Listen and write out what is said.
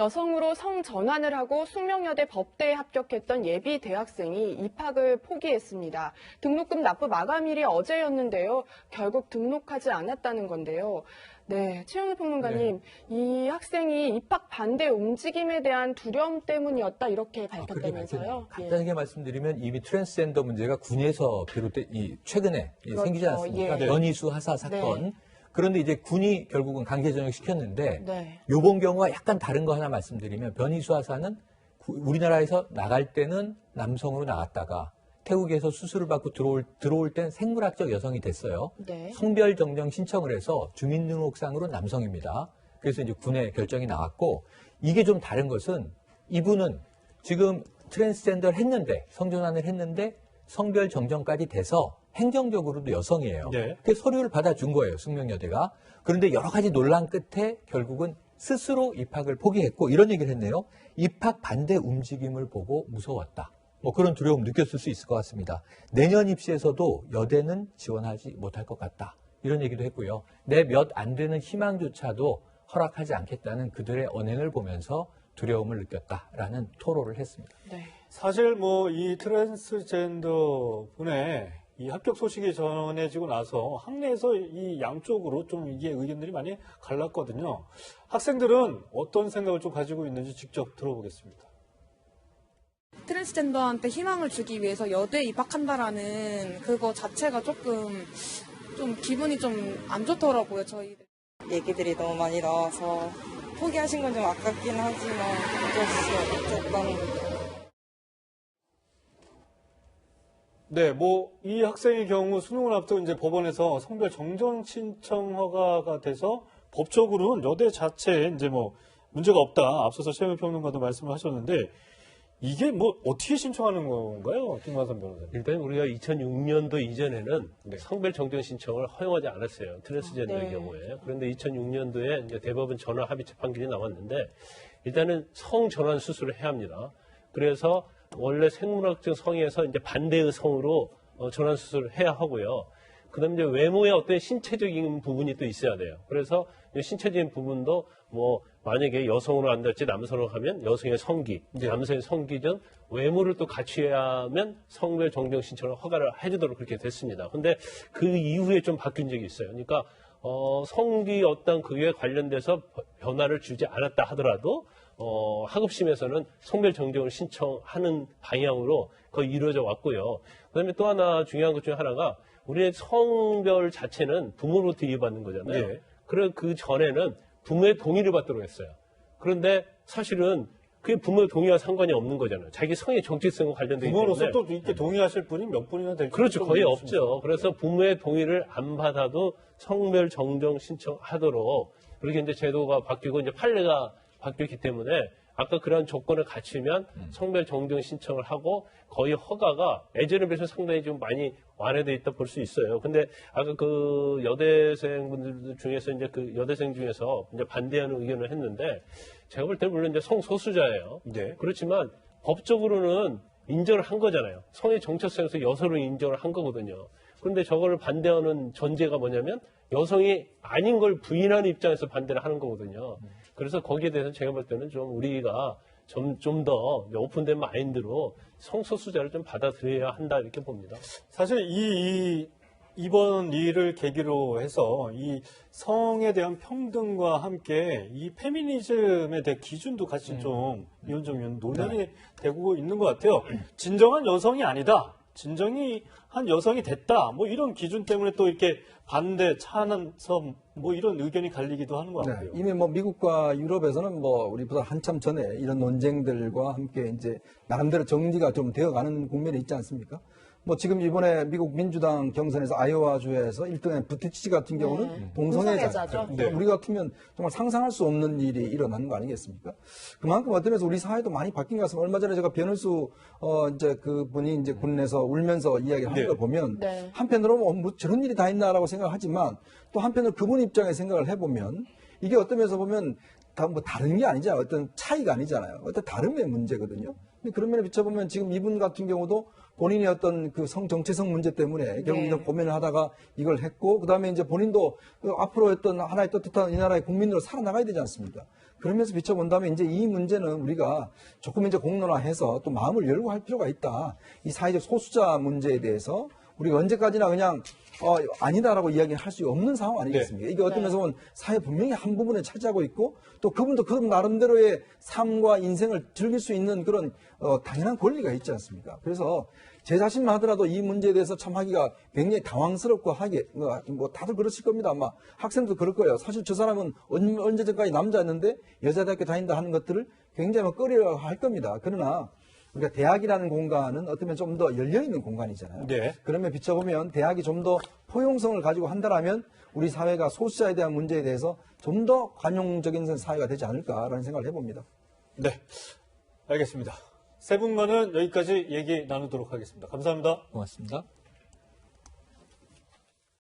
여성으로 성 전환을 하고 숙명여대 법대에 합격했던 예비 대학생이 입학을 포기했습니다. 등록금 납부 마감일이 어제였는데요. 결국 등록하지 않았다는 건데요. 네, 최영일 평론가님, 이 학생이 입학 반대 움직임에 대한 두려움 때문이었다 이렇게 아, 밝혔다면서요. 예. 간단하게 말씀드리면 이미 트랜스젠더 문제가 군에서 비롯돼 이 최근에 이 그렇죠. 생기지 않았습니까? 예. 연이수 하사 사건. 그런데 이제 군이 결국은 강제 전역 시켰는데 네. 요번 경우와 약간 다른 거 하나 말씀드리면 변이수 하사는 구- 우리나라에서 나갈 때는 남성으로 나갔다가 태국에서 수술을 받고 들어올 들어올 땐 생물학적 여성이 됐어요. 네. 성별 정정 신청을 해서 주민등록상으로 남성입니다. 그래서 이제 군의 결정이 나왔고 이게 좀 다른 것은 이분은 지금 트랜스젠더를 했는데 성전환을 했는데 성별 정정까지 돼서 행정적으로도 여성이에요. 네. 그 서류를 받아준 거예요, 숙명여대가. 그런데 여러 가지 논란 끝에 결국은 스스로 입학을 포기했고 이런 얘기를 했네요. 입학 반대 움직임을 보고 무서웠다. 뭐 그런 두려움 느꼈을 수 있을 것 같습니다. 내년 입시에서도 여대는 지원하지 못할 것 같다. 이런 얘기도 했고요. 내 몇 안 되는 희망조차도 허락하지 않겠다는 그들의 언행을 보면서 두려움을 느꼈다라는 토로를 했습니다. 네. 사실 뭐 이 트랜스젠더 분의 이 합격 소식이 전해지고 나서 학내에서 이 양쪽으로 좀 이게 의견들이 많이 갈랐거든요. 학생들은 어떤 생각을 좀 가지고 있는지 직접 들어보겠습니다. 트랜스젠더한테 희망을 주기 위해서 여대에 입학한다라는 그거 자체가 조금 좀 기분이 좀 안 좋더라고요, 저희. 얘기들이 너무 많이 나와서 포기하신 건 좀 아깝긴 하지만 어쩔 수 없었던 네, 뭐 이 학생의 경우 수능을 앞두고 이제 법원에서 성별 정정 신청 허가가 돼서 법적으로는 여대 자체에 이제 뭐 문제가 없다. 앞서서 최영 평론가도 말씀을 하셨는데 이게 뭐 어떻게 신청하는 건가요, 김화선 변호사님? 일단 우리가 2006년도 이전에는 네. 성별 정정 신청을 허용하지 않았어요. 트랜스젠더의 네. 경우에. 그런데 2006년도에 이제 대법원 전원 합의체 판결이 나왔는데 일단은 성 전환 수술을 해야 합니다. 그래서 원래 생물학적 성에서 이제 반대의 성으로 어, 전환 수술을 해야 하고요. 그다음에 외모의 어떤 신체적인 부분이 또 있어야 돼요. 그래서 이 신체적인 부분도 뭐 만약에 여성으로 한달지 남성으로 하면 여성의 성기, 남성의 성기 전 외모를 또 갖추어야면 성별 정정 신청을 허가를 해주도록 그렇게 됐습니다. 근데 그 이후에 좀 바뀐 적이 있어요. 그러니까 어, 성기 어떤 그에 관련돼서 변화를 주지 않았다 하더라도 어, 학업심에서는 성별 정정을 신청하는 방향으로 거의 이루어져 왔고요. 그다음에 또 하나 중요한 것 중에 하나가 우리의 성별 자체는 부모로부터 이해받는 거잖아요. 네. 그래 그 전에는 부모의 동의를 받도록 했어요. 그런데 사실은 그게 부모의 동의와 상관이 없는 거잖아요. 자기 성의 정체성과 관련되기 부모로서 또 이렇게 동의하실 분이 몇 분이나 될지 그렇죠. 좀 거의 모르겠습니다. 없죠. 그래서 부모의 동의를 안 받아도 성별 정정 신청하도록 그렇게 이제 제도가 바뀌고 이제 판례가 바뀌었기 때문에 아까 그런 조건을 갖추면 성별 정정 신청을 하고 거의 허가가 예전에 비해서 상당히 좀 많이 완화되어 있다 볼 수 있어요. 근데 아까 그 여대생분들 중에서 이제 그 여대생 중에서 이제 반대하는 의견을 했는데 제가 볼 때 물론 이제 성소수자예요. 네. 그렇지만 법적으로는 인정을 한 거잖아요. 성의 정체성에서 여성을 인정을 한 거거든요. 그런데 저거를 반대하는 전제가 뭐냐면 여성이 아닌 걸 부인하는 입장에서 반대를 하는 거거든요. 그래서 거기에 대해서 제가 볼 때는 좀 우리가 좀 좀 더 오픈된 마인드로 성소수자를 좀 받아들여야 한다 이렇게 봅니다. 사실 이, 이 이번 일을 계기로 해서 이 성에 대한 평등과 함께 이 페미니즘에 대한 기준도 같이 좀 이원정 논란이 되고 있는 것 같아요. 진정한 여성이 아니다. 진정이 한 여성이 됐다. 뭐 이런 기준 때문에 또 이렇게 반대 차는서 뭐 이런 의견이 갈리기도 하는 것 네, 같고요. 이미 뭐 미국과 유럽에서는 뭐 우리보다 한참 전에 이런 논쟁들과 함께 이제 나름대로 정리가 좀 되어가는 국면이 있지 않습니까? 뭐 지금 이번에 미국 민주당 경선에서 아이오와주에서 1등한 부티치지 같은 경우는 네. 동성애자죠. 동성애자 죠. 네. 우리 같으면 정말 상상할 수 없는 일이 일어나는 거 아니겠습니까? 그만큼 어떤 면에서 우리 사회도 많이 바뀐 것 같습니다. 얼마 전에 제가 변호수 어 이제 그 분이 이제 군에서 울면서 이야기를 네. 하는 걸 보면 네. 한편으로 뭐, 뭐 저런 일이 다 있나라고 생각하지만 또 한편으로 그분 입장에 생각을 해보면 이게 어떤 면에서 보면 다뭐 다른 게 아니잖아요. 어떤 차이가 아니잖아요. 어떤 다름의 문제거든요. 근데 그런 면에 비춰보면 지금 이분 같은 경우도 본인의 어떤 그 성 정체성 문제 때문에 결국 네. 이런 고민을 하다가 이걸 했고 그다음에 이제 본인도 그 앞으로 어떤 하나의 떳떳한 이 나라의 국민으로 살아나가야 되지 않습니까? 그러면서 비춰본다면 이제 이 문제는 우리가 조금 이제 공론화해서 또 마음을 열고 할 필요가 있다. 이 사회적 소수자 문제에 대해서 우리가 언제까지나 그냥 어, 아니다라고 이야기할 수 없는 상황 아니겠습니까? 이게 어떤 면에서 보면 사회 분명히 한 부분을 차지하고 있고 또 그분도 그 나름대로의 삶과 인생을 즐길 수 있는 그런 어, 당연한 권리가 있지 않습니까? 그래서 제 자신만 하더라도 이 문제에 대해서 참 하기가 굉장히 당황스럽고 하게 뭐, 뭐 다들 그러실 겁니다. 아마 학생도 그럴 거예요. 사실 저 사람은 언- 언제 전까지 남자였는데 여자 대학교 다닌다 하는 것들을 굉장히 막 꺼려 할 겁니다. 그러나 우리가 대학이라는 공간은 어쩌면 좀더 열려 있는 공간이잖아요. 네. 그러면 비춰보면 대학이 좀 더 포용성을 가지고 한다라면 우리 사회가 소수자에 대한 문제에 대해서 좀 더 관용적인 사회가 되지 않을까라는 생각을 해봅니다. 네. 알겠습니다. 세 분과는 여기까지 얘기 나누도록 하겠습니다. 감사합니다. 고맙습니다.